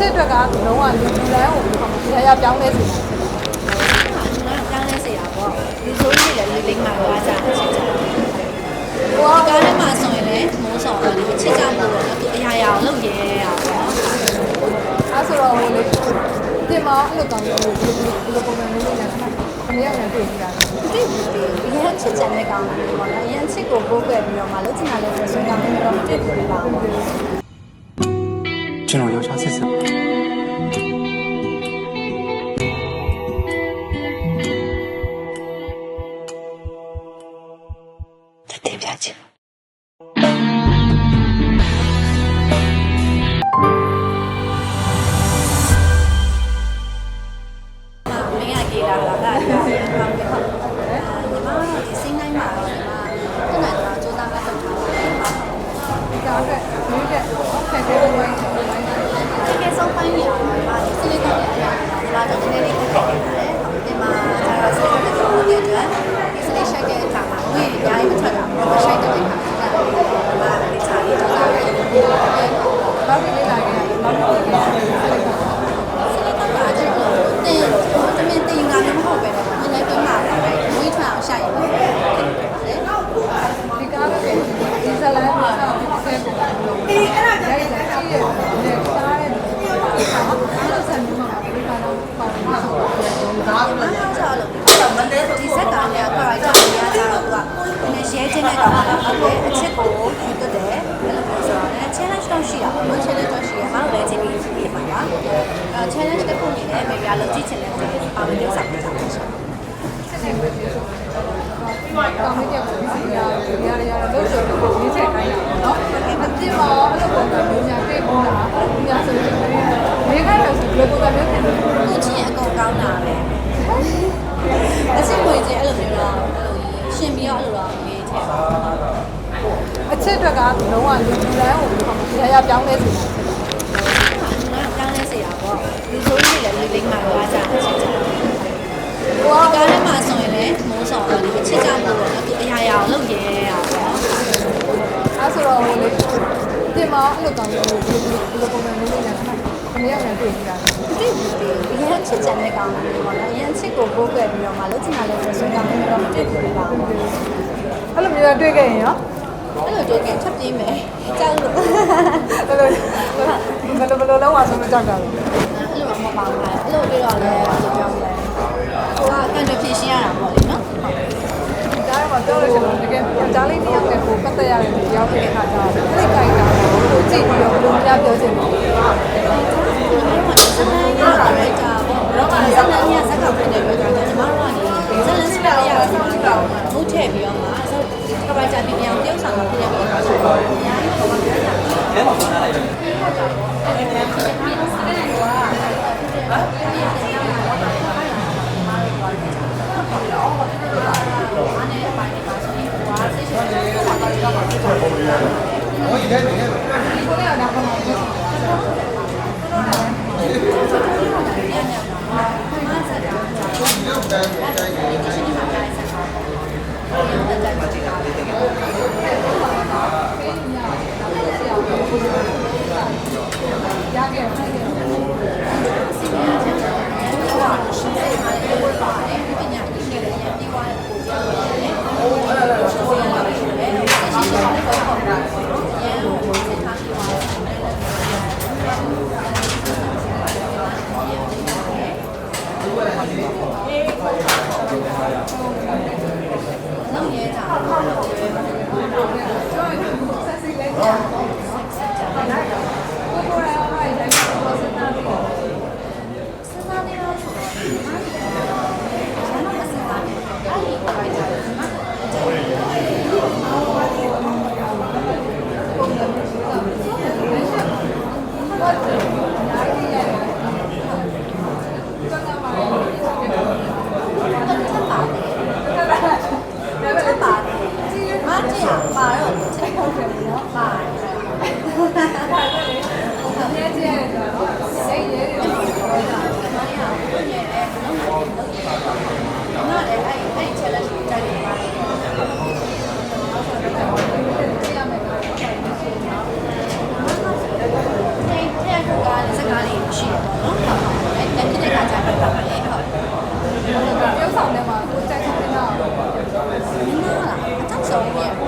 ချစ်အတွက်ကလုံးဝလူလူတိုင်းကိုရရပြောင်းလဲစီတာကျွန်တော်ပြောင်းလဲစေတာပေါ့ဒီဆိုရင်လည်းလေးလေးမှသွားကြတယ်ချစ်ကြတယ်ဟိုကကားထဲမှာဆိုရင်လည်းမိုးဆောင်တော့ဒီချစ်ကြမှုတော့သူအရာရာကိုလုပ်ရဲရပါတော့အဲ့ဆိုတော့ဟိုလေတင်မအဲ့လိုကောင်းလို့ဒီလိုပုံစံမျိုးလေးနဲ့ခဏရရတွေ့နေတာဒီဒီရန်ချစ်ကြတဲ့ကောင်လေးပေါ့နော်ရန်ချစ်ကိုပိုးကွယ်ပြီးတော့မှလုပ်ချင်တာလုပ်ဆိုဆွေးကောင်းလေးတော့မတွေ့ဘူးပါဘူးကျွန်တော်ယော က်ျားစစ်စစ်ပါတ ဒီဇက်ကလည်း character ကြီးရကြတော့သူကနည်းရဲချင်းတဲ့ကောင်ကအအချစ်ကိုယူတတ်တယ်အဲ့လိုမျိုးဆိုတော့လည်း challenge တော့ရှိတာပေါ့နော် challenge တော့ရှိရမှာလည်းချင်းပြီးရှိမှာပါအဲ challenge တစ်ခုအနေနဲ့မေပြလို့ကြည့်ချင်တဲ့တဲ့ပါဝင်တဲ့စာပေးကြပါရှင်စစ်နေပဲဆိုတော့ကောင်းတဲ့ပုံစံရရရရလို့ဆိုတော့ဒီချက်ခိုင်းတာပေါ့နော်အတိမောအဲ့လိုပုံစံမျိုးညာပြေးပေါ်လာညာဆိုရင်ဒီကတော့ဆိုဘယ်ပုံစံမျိုးဖြစ်လဲကိုချင်းအကုန်ကောင်းတာပဲအစစ်ကိုချင်းအဲ့လိုမျိုးတော့အဲ့လိုရှင်ပြီးတော့အဲ့လိုတော့မေးချင်ပါအချစ်အတွက်ကလုံးဝလူလူတိုင်းကိုရရပြောင်းလဲစီတာကျွန်တော်ပြောင်းလဲစေ တာပေါ့ဒီဆိုရင်လည်းလေးလေးမှသွားကြတယ်ချစ်ကြတယ်ဟိုကကားထဲမှာဆိုရင်လည်းမိုးဆောင်တော့ဒီချစ်ကြမှုတော့သူအရာရာကိုလုပ်ရဲရပါတော့အဲ့ဆိုတော့ဟိုလေတင်မအဲ့လိုကောင်းလို့ဒီလိုပုံစံမျိုးလေးနဲ့ခဏရရတွေ့နေတာဒီဒီရန်ချစ်ကြတဲ့ကောင်လေးပေါ့နော်ရန်ချစ်ကိုပိုးကွယ်ပြီးတော့မှလုပ်ချင်တာလုပ်ဆိုဆွေးကောင်းလေးတော့မတွေ့ဘူးပါဘူးအဲ့လိုမျိုးတွေ့ခဲ့ရင်ရော အဲ့လိုတွေ့ရင်ချက်ပြေးမယ်ကြောက်လို့ဘယ်လိုဘယ်လိုဘယ်လိုလုံးဝဆုံးမကြောက်တာလဲအဲ့လိုမပေါင်းပါအဲ့လိုပြီးတော့လည်းဘယ်လိုပြောမလဲဟိုကကန်တဖြည့်ရှင်းရတာပေါ့လေနော်ဒီကားမှာပြောလို့ရှိရင်တကယ်ကြားလေးတစ်ယောက်နဲ့ကိုပတ်သက်ရတယ်ဒီရောက်တဲ့အခါကျတော့အဲ့ဒီကြိုက်တာကိုကြည့်ပြီးတော့ဘယ်လိုများပြောချင်လဲ အဲ့တော့စနေရတာလိုက်တာပေါ့တော့ကစနေရဇက်ကပြနေပြောတာကျွန်တော်တို့ကဒီဇလန်စပါရတာကိုမုတ်ထည့်ပြီးတော့မှဆိုကဘာကြပြီးပြောင်းပြုတ်ဆောင်ပြရပြီးတော့ဆိုတော့ အများကြီးတော့မပြောတာရခဲ့တယ် Oh,